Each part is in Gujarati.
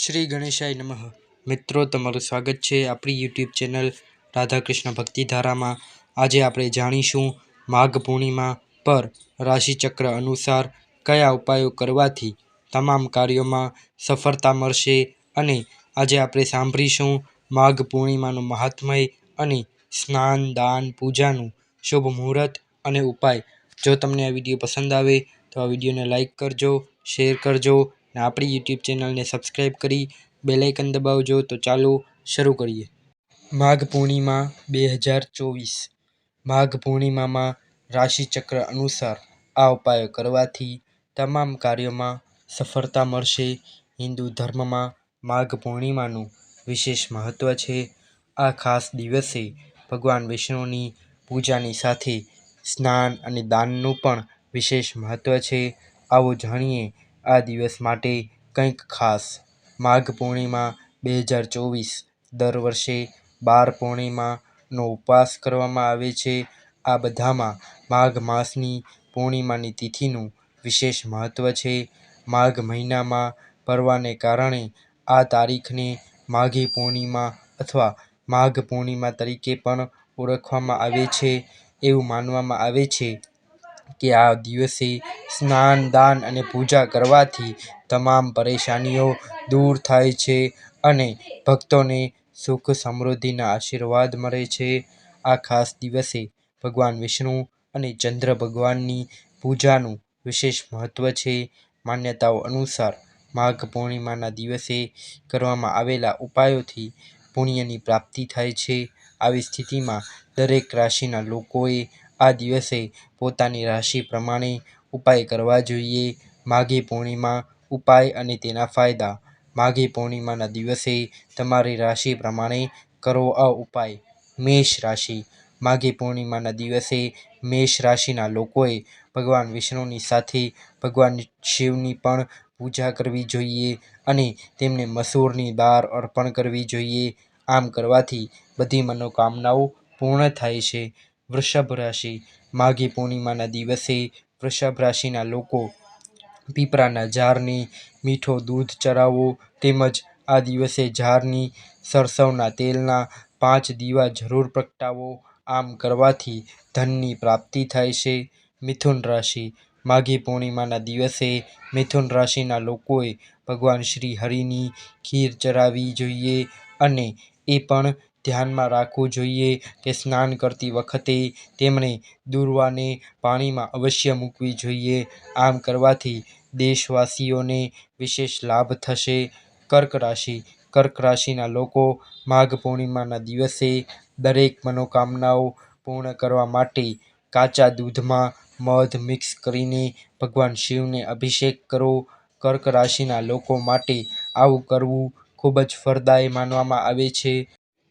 શ્રી ગણેશાય નમઃ. મિત્રો, તમારું સ્વાગત છે આપણી યુટ્યુબ ચેનલ રાધાકૃષ્ણ ભક્તિધારામાં. આજે આપણે જાણીશું માઘ પૂર્ણિમા પર રાશિચક્ર અનુસાર કયા ઉપાયો કરવાથી તમામ કાર્યોમાં સફળતા મળશે અને આજે આપણે સાંભળીશું માઘ પૂર્ણિમાનું મહાત્મય અને સ્નાન, દાન, પૂજાનું શુભ મુહૂર્ત અને ઉપાય. જો તમને આ વીડિયો પસંદ આવે તો આ વિડીયોને લાઇક કરજો, શેર કરજો અને આપણી યુટ્યુબ ચેનલને સબસ્ક્રાઈબ કરી બેલાઇકન દબાવજો. તો ચાલો શરૂ કરીએ. માઘ પૂર્ણિમા બે હજાર ચોવીસ. માઘ પૂર્ણિમામાં રાશિચક્ર અનુસાર આ ઉપાયો કરવાથી તમામ કાર્યોમાં સફળતા મળશે. હિન્દુ ધર્મમાં માઘ પૂર્ણિમાનું વિશેષ મહત્ત્વ છે. આ ખાસ દિવસે ભગવાન વિષ્ણુની પૂજાની સાથે સ્નાન અને દાનનું પણ વિશેષ મહત્ત્વ છે. આવો જાણીએ આ દિવસ માટે કંઈક ખાસ. માઘ પૂર્ણિમા બે હજાર ચોવીસ. દર વર્ષે બાર પૂર્ણિમાનો ઉપવાસ કરવામાં આવે છે. આ બધામાં માઘ માસની પૂર્ણિમાની તિથિનું વિશેષ મહત્ત્વ છે. માઘ મહિનામાં પરવાને કારણે આ તારીખને માઘી પૂર્ણિમા અથવા માઘ પૂર્ણિમા તરીકે પણ ઓળખવામાં આવે છે. એવું માનવામાં આવે છે. કે આ દિવસે સ્નાન, દાન અને પૂજા કરવાથી તમામ પરેશાનીઓ દૂર થાય છે અને ભક્તોને સુખ સમૃદ્ધિના આશીર્વાદ મળે છે. આ ખાસ દિવસે ભગવાન વિષ્ણુ અને ચંદ્ર ભગવાનની પૂજાનું વિશેષ મહત્ત્વ છે. માન્યતાઓ અનુસાર માઘ પૂર્ણિમાના દિવસે કરવામાં આવેલા ઉપાયોથી પુણ્યની પ્રાપ્તિ થાય છે. આવી સ્થિતિમાં દરેક રાશિના લોકોએ આ દિવસે પોતાની રાશિ પ્રમાણે ઉપાય કરવા જોઈએ. માઘી પૂર્ણિમા ઉપાય અને તેના ફાયદા. માઘી પૂર્ણિમાના દિવસે તમારી રાશિ પ્રમાણે કરો આ ઉપાય. મેષ રાશિ. માઘી પૂર્ણિમાના દિવસે મેષ રાશિના લોકોએ ભગવાન વિષ્ણુની સાથે ભગવાન શિવની પણ પૂજા કરવી જોઈએ અને તેમને મસૂરની દાળ અર્પણ કરવી જોઈએ. આમ કરવાથી બધી મનોકામનાઓ પૂર્ણ થાય છે. વૃષભ રાશિ. માઘી પૂર્ણિમાના દિવસે વૃષભ રાશિના લોકો પીપળાના ઝાડને મીઠો દૂધ ચડાવવો તેમજ આ દિવસે ઝાડની સરસવના તેલના પાંચ દીવા જરૂર પ્રગટાવો. આમ કરવાથી ધનની પ્રાપ્તિ થાય છે. મિથુન રાશિ. માઘી પૂર્ણિમાના દિવસે મિથુન રાશિના લોકોએ ભગવાન શ્રી હરિની ખીર ચડાવવી જોઈએ અને એ પણ ધ્યાનમાં રાખવું જોઈએ કે સ્નાન કરતી વખતે તેમણે દૂર્વાને પાણીમાં અવશ્ય મૂકવી જોઈએ. આમ કરવાથી દેશવાસીઓને વિશેષ લાભ થશે. કર્ક રાશિ. કર્ક રાશિના લોકો માઘ પૂર્ણિમાના દિવસે દરેક મનોકામનાઓ પૂર્ણ કરવા માટે કાચા દૂધમાં મધ મિક્સ કરીને ભગવાન શિવને અભિષેક કરો. કર્ક રાશિના લોકો માટે આવું કરવું ખૂબ જ ફળદાયી માનવામાં આવે છે.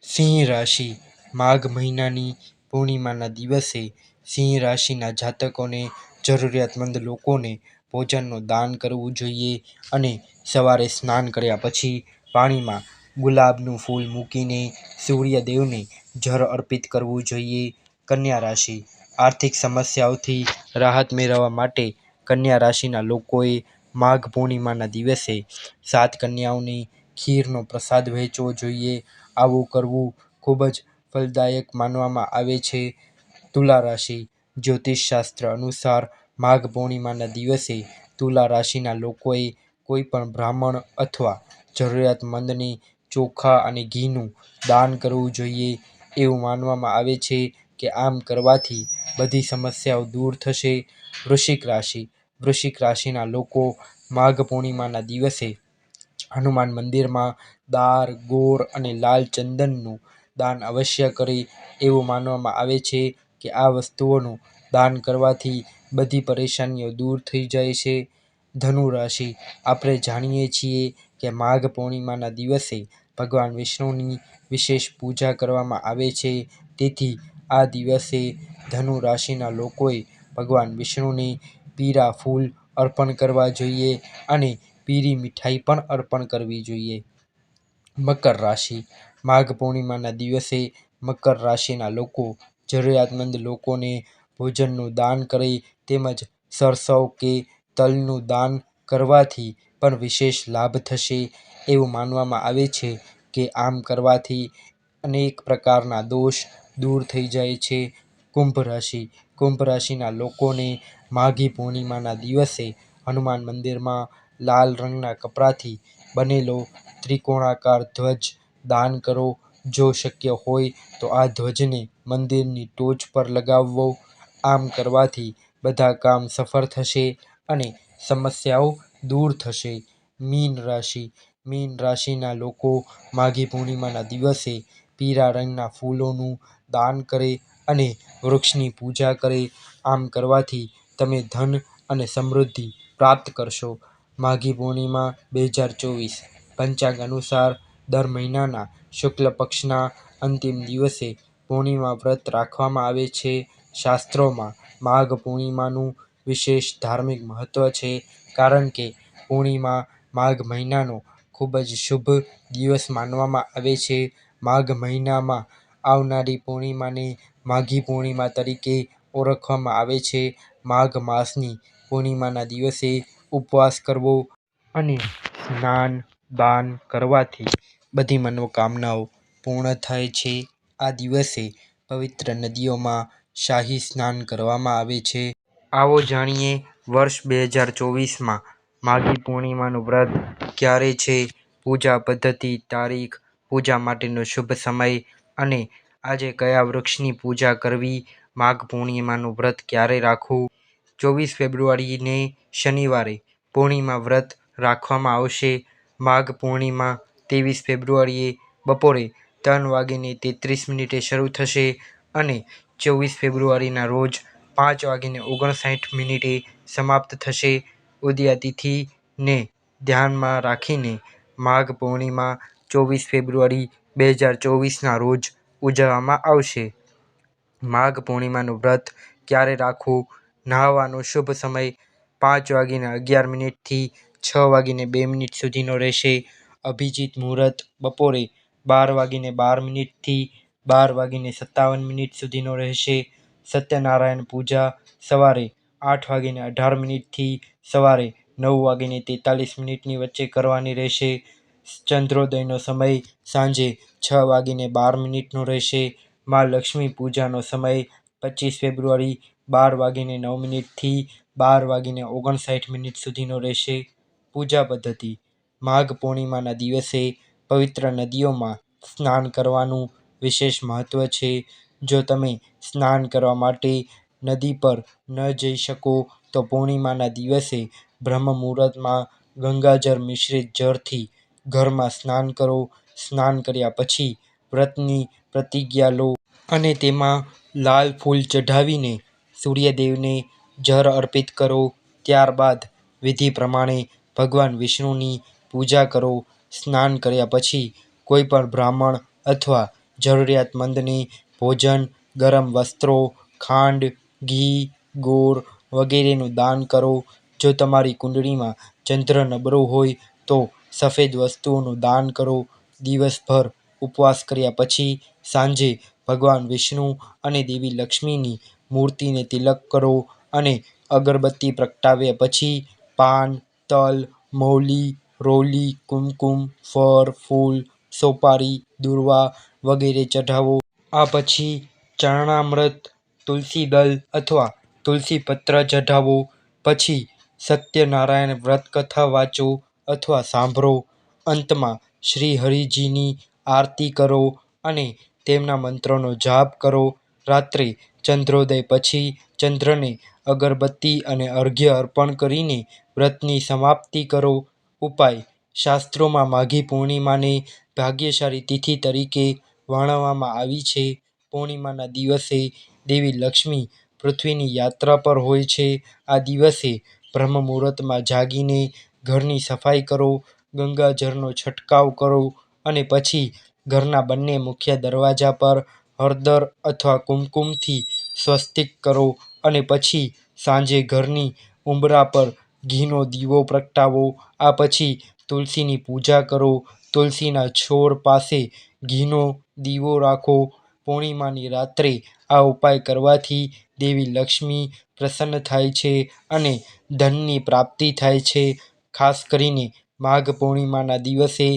સિંહ રાશિ. માઘ મહિનાની પૂર્ણિમાના દિવસે સિંહ રાશિના જાતકોને, જરૂરિયાતમંદ લોકોને ભોજનનું દાન કરવું જોઈએ અને સવારે સ્નાન કર્યા પછી પાણીમાં ગુલાબનું ફૂલ મૂકીને સૂર્યદેવને જળ અર્પિત કરવું જોઈએ. કન્યા રાશિ. આર્થિક સમસ્યાઓથી રાહત મેળવવા માટે કન્યા રાશિના લોકોએ માઘ પૂર્ણિમાના દિવસે સાત કન્યાઓની ખીરનો પ્રસાદ વહેંચવો જોઈએ. આવું કરવું ખૂબ જ ફલદાયક માનવામાં આવે છે. તુલા રાશિ જ્યોતિષશાસ્ત્ર અનુસાર માઘ પૂર્ણિમાના દિવસે તુલા રાશિના લોકોએ કોઈ પણ બ્રાહ્મણ અથવા જરૂરિયાતમંદને ચોખા અને ઘીનું દાન કરવું જોઈએ. એવું માનવામાં આવે છે કે આમ કરવાથી બધી સમસ્યાઓ દૂર થશે. વૃશ્ચિક રાશિ, વૃશ્ચિક રાશિના લોકો માઘ પૂર્ણિમાના દિવસે હનુમાન મંદિરમાં દાળ ગોળ અને લાલ ચંદનનું દાન અવશ્ય કરે એવું માનવામાં આવે છે કે આ વસ્તુઓનું દાન કરવાથી બધી પરેશાનીઓ દૂર થઈ જાય છે. ધનુ રાશિ, આપણે જાણીએ છીએ કે માઘ પૂર્ણિમાના દિવસે ભગવાન વિષ્ણુની વિશેષ પૂજા કરવામાં આવે છે. તેથી આ દિવસે ધનુ રાશિના લોકોએ ભગવાન વિષ્ણુને પીળા ફૂલ અર્પણ કરવા જોઈએ અને પીળી મીઠાઈ પણ અર્પણ કરવી જોઈએ. મકર રાશિ. માઘ પૂર્ણિમાના દિવસે મકર રાશિના લોકો જરૂરિયાતમંદ લોકોને ભોજનનું દાન કરે તેમજ સરસવ કે તલનું દાન કરવાથી પણ વિશેષ લાભ થશે. એવું માનવામાં આવે છે કે આમ કરવાથી અનેક પ્રકારના દોષ દૂર થઈ જાય છે. કુંભ રાશિ. કુંભ રાશિના લોકોને માઘી પૂર્ણિમાના દિવસે હનુમાન મંદિરમાં લાલ રંગના કપડાથી બનેલો ત્રિકોણાકાર ધ્વજ દાન કરો. જો શક્ય હોય તો આ ધ્વજને મંદિરની ટોચ પર લગાવવો. આમ કરવાથી બધા કામ સફળ થશે અને સમસ્યાઓ દૂર થશે. મીન રાશિ. મીન રાશિના લોકો માઘી પૂર્ણિમાના દિવસે પીળા રંગના ફૂલોનું દાન કરે અને વૃક્ષની પૂજા કરે. આમ કરવાથી તમે ધન અને સમૃદ્ધિ પ્રાપ્ત કરશો. માઘી પૂર્ણિમા બે હજાર ચોવીસ. પંચાંગ અનુસાર દર મહિનાના શુક્લ પક્ષના અંતિમ દિવસે પૂર્ણિમા વ્રત રાખવામાં આવે છે. શાસ્ત્રોમાં માઘ પૂર્ણિમાનું વિશેષ ધાર્મિક મહત્વ છે કારણ કે પૂર્ણિમા માઘ મહિનાનો ખૂબ જ શુભ દિવસ માનવામાં આવે છે. માઘ મહિનામાં આવનારી પૂર્ણિમાને માઘી પૂર્ણિમા તરીકે ઓળખવામાં આવે છે. માઘ માસની પૂર્ણિમાના દિવસે ઉપવાસ કરવો અને સ્નાન, દાન કરવાથી બધી મનોકામનાઓ પૂર્ણ થાય છે. આ દિવસે પવિત્ર નદીઓમાં શાહી સ્નાન કરવામાં આવે છે. આવો જાણીએ, વર્ષ બે હજાર ચોવીસમાં માઘી પૂર્ણિમાનું વ્રત ક્યારે છે? પૂજા પદ્ધતિ, તારીખ, પૂજા માટેનો શુભ સમય અને આજે કયા વૃક્ષની પૂજા કરવી? માઘ પૂર્ણિમાનું વ્રત ક્યારે રાખવું? ચોવીસ ફેબ્રુઆરીને શનિવારે પૂર્ણિમા વ્રત રાખવામાં આવશે. માઘ પૂર્ણિમા ત્રેવીસ ફેબ્રુઆરીએ બપોરે ત્રણ વાગીને તેત્રીસ મિનિટે શરૂ થશે અને ચોવીસ ફેબ્રુઆરીના રોજ પાંચ વાગીને ઓગણસાઠ મિનિટે સમાપ્ત થશે. ઉદયાતિથિને ધ્યાનમાં રાખીને માઘ પૂર્ણિમા ચોવીસ ફેબ્રુઆરી બે હજાર ચોવીસના રોજ ઉજવવામાં આવશે. માઘ પૂર્ણિમાનું વ્રત ક્યારે રાખવું? નહાવાનો શુભ સમય પાંચ વાગીને અગિયાર મિનિટથી છ વાગીને બે મિનિટ સુધીનો રહેશે. અભિજીત મુહૂર્ત બપોરે બાર વાગીને બાર મિનિટથી બાર વાગીને સત્તાવન મિનિટ સુધીનો રહેશે. સત્યનારાયણ પૂજા સવારે આઠ વાગીને અઢાર મિનિટથી સવારે નવ વાગીને તેતાલીસ મિનિટની વચ્ચે કરવાની રહેશે. ચંદ્રોદયનો સમય સાંજે છ વાગીને બાર મિનિટનો રહેશે. મા લક્ષ્મી પૂજાનો સમય પચીસ ફેબ્રુઆરી બાર વાગીને નવ મિનિટથી બાર વાગીને ઓગણસાઠ મિનિટ સુધીનો રહેશે પૂજા પદ્ધતિ. માઘ પૂર્ણિમાના દિવસે પવિત્ર નદીઓમાં સ્નાન કરવાનું વિશેષ મહત્ત્વ છે. જો તમે સ્નાન કરવા માટે નદી પર ન જઈ શકો, તો પૂર્ણિમાના દિવસે બ્રહ્મ મુહૂર્તમાં ગંગાજળ મિશ્રિત જળથી ઘરમાં સ્નાન કરો. સ્નાન કર્યા પછી વ્રતની પ્રતિજ્ઞા લો અને તેમાં લાલ ફૂલ ચઢાવીને સૂર્યદેવને જળ અર્પિત કરો. ત્યારબાદ વિધિ પ્રમાણે ભગવાન વિષ્ણુની પૂજા કરો. સ્નાન કર્યા પછી કોઈ પણ બ્રાહ્મણ અથવા જરૂરિયાતમંદને ભોજન, ગરમ વસ્ત્રો, ખાંડ, ઘી, ગોળ વગેરેનું દાન કરો. જો તમારી કુંડળીમાં ચંદ્ર નબળો હોય તો સફેદ વસ્તુઓનું દાન કરો. દિવસભર ઉપવાસ કર્યા પછી સાંજે ભગવાન વિષ્ણુ અને દેવી લક્ષ્મીની મૂર્તિને તિલક કરો અને અગરબત્તી પ્રગટાવ્યા પછી પાન, તલ, મૌલી, રોલી, કુમકુમ ફળ ફૂલ, સોપારી, દૂર્વા વગેરે ચઢાવો. આ પછી ચરણામૃત, તુલસી દલ અથવા તુલસી પત્ર ચઢાવો. પછી સત્યનારાયણ વ્રત કથા વાંચો અથવા સાંભળો. અંતમાં શ્રી હરિજીની આરતી કરો અને તેમના મંત્રોનો જાપ કરો. રાત્રે, ચંદ્રોદય પછી ચંદ્રને અગરબત્તી અને અર્ઘ્ય અર્પણ કરીને વ્રતની સમાપ્તિ કરો. ઉપાય, શાસ્ત્રોમાં માઘી પૂર્ણિમાને ભાગ્યશાળી તિથિ તરીકે વર્ણવવામાં આવી છે. પૂર્ણિમાના દિવસે દેવી લક્ષ્મી પૃથ્વીની યાત્રા પર હોય છે. આ દિવસે બ્રહ્મ મુહૂર્તમાં જાગીને ઘરની સફાઈ કરો, ગંગાજળનો છંટકાવ કરો અને પછી ઘરના બંને મુખ્ય દરવાજા પર હળદર અથવા કુમકુમથી સ્વસ્તિક કરો અને પછી સાંજે ઘરની ઉંબરા પર ઘીનો દીવો પ્રગટાવો. આ પછી તુલસીની પૂજા કરો. તુલસીના છોડ પાસે ઘીનો દીવો રાખો. પૂર્ણિમાની રાત્રે આ ઉપાય કરવાથી દેવી લક્ષ્મી પ્રસન્ન થાય છે અને ધનની પ્રાપ્તિ થાય છે. ખાસ કરીને માઘ પૂર્ણિમાના દિવસે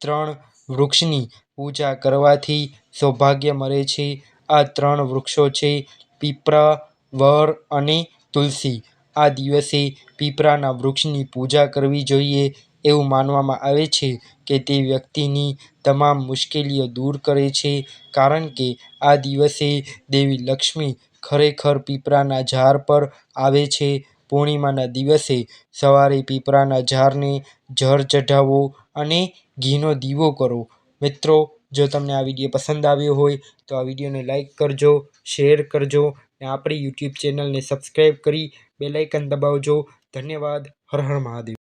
ત્રણ વૃક્ષની પૂજા કરવાથી સૌભાગ્ય મળે છે આ ત્રણ વૃક્ષો છે પીપળા વડ અને તુલસી. આ દિવસે પીપળાના વૃક્ષની પૂજા કરવી જોઈએ એવું માનવામાં આવે છે કે તે વ્યક્તિની તમામ મુશ્કેલીઓ દૂર કરે છે, કારણ કે આ દિવસે દેવી લક્ષ્મી ખરેખર પીપળાના ઝાડ પર આવે છે. પૂર્ણિમાના દિવસે સવારે પીપળાના ઝાડને જળ ચઢાવો અને ઘીનો દીવો કરો. મિત્રો જો તમને આ વીડિયો પસંદ આવ્યો હોય, તો આ વિડીયોને લાઇક કરજો, શેર કરજો અને આપણી યુટ્યુબ ચેનલને સબસ્ક્રાઈબ કરી બેલાઇકન દબાવજો. ધન્યવાદ. હર હર મહાદેવ.